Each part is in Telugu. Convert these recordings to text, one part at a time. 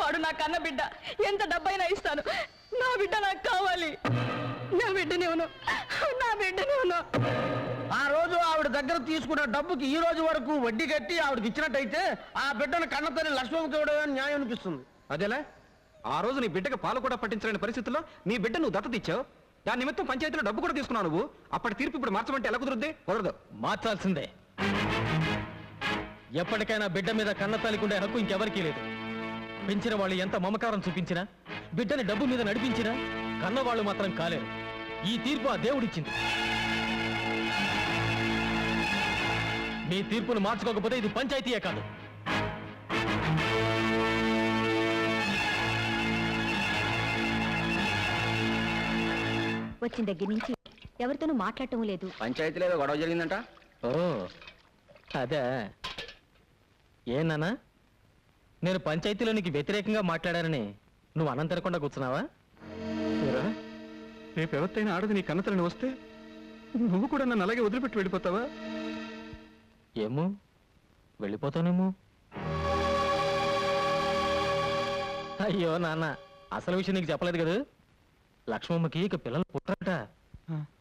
వాడు నా కన్న బిడ్డ. ఎంత డబ్బైనా ఇస్తాను. నా బిడ్డ నాకు కావాలి. నా బిడ్డనేవును నా బిడ్డనేవును ఆ రోజు ఆవిడ దగ్గర తీసుకున్న డబ్బుకి ఈ రోజు వరకు వడ్డీ కట్టి ఆవిడకి ఇచ్చినట్టయితే ఆ బిడ్డను కన్నతల్లి లక్ష్మణ్ చూడడం న్యాయం అనిపిస్తుంది. అదేలా? ఆ రోజు నీ బిడ్డకి పాలు కూడా పట్టించలేని పరిస్థితుల్లో నీ బిడ్డ నువ్వు దత్తత ఇచ్చావు. దాని నిమిత్తం పంచాయతీలో డబ్బు కూడా తీసుకున్నావు నువ్వు. అప్పటి తీర్పు ఇప్పుడు మార్చమంటే ఎలా కుదురుద్ది? కుదరదు. మార్చాల్సిందే. ఎప్పటికైనా బిడ్డ మీద కన్న తల్లికుండే హక్కు ఇంకెవరికీ లేదు. పెంచిన వాళ్ళు ఎంత మమకారం చూపించినా బిడ్డని డబ్బు మీద నడిపించినా కన్నవాళ్ళు మాత్రం కాలేరు. ఈ తీర్పు ఆ దేవుడిచ్చింది. మీ తీర్పును మార్చుకోకపోతే ఇది పంచాయతీయే కాదు. వచ్చిన దగ్గర నుంచి ఎవరితోనూ మాట్లాడటం లేదు. పంచాయతీలో ఏదో గొడవ జరిగిందంట? ఓ అదే. ఏనానా నేను పంచాయతీలో నీకు వ్యతిరేకంగా మాట్లాడానని నువ్వు అన్నం తినకుండా కూర్చున్నావా రేపు ఎవరితైనా ఆడది నీ కన్నతలని వస్తే నువ్వు కూడా నన్ను అలాగే వదిలిపెట్టి వెళ్ళిపోతావా? ఏమో వెళ్ళిపోతానేమో. అయ్యో నాన్న అసలు విషయం నీకు చెప్పలేదు కదా? లక్ష్మమ్మకి ఇక పిల్లలు పుట్టరట.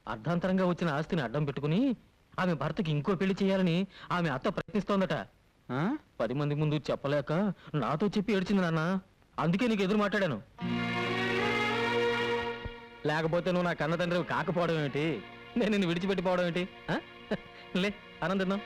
అర్ధాంతరంగా వచ్చిన ఆస్తిని అడ్డం పెట్టుకుని ఆమె భర్తకి ఇంకో పెళ్ళి చేయాలని ఆమె అత్త ప్రయత్నిస్తోందట? పది మంది ముందు చెప్పలేక నాతో చెప్పి ఏడ్చింది నాన్న. అందుకే నీకు ఎదురు మాట్లాడాను. లేకపోతే నువ్వు నా కన్న తండ్రి కాకపోవడం ఏంటి నేను నిన్ను విడిచిపెట్టిపోవడం ఏంటి ఆ? లే ఆనందిద్దాం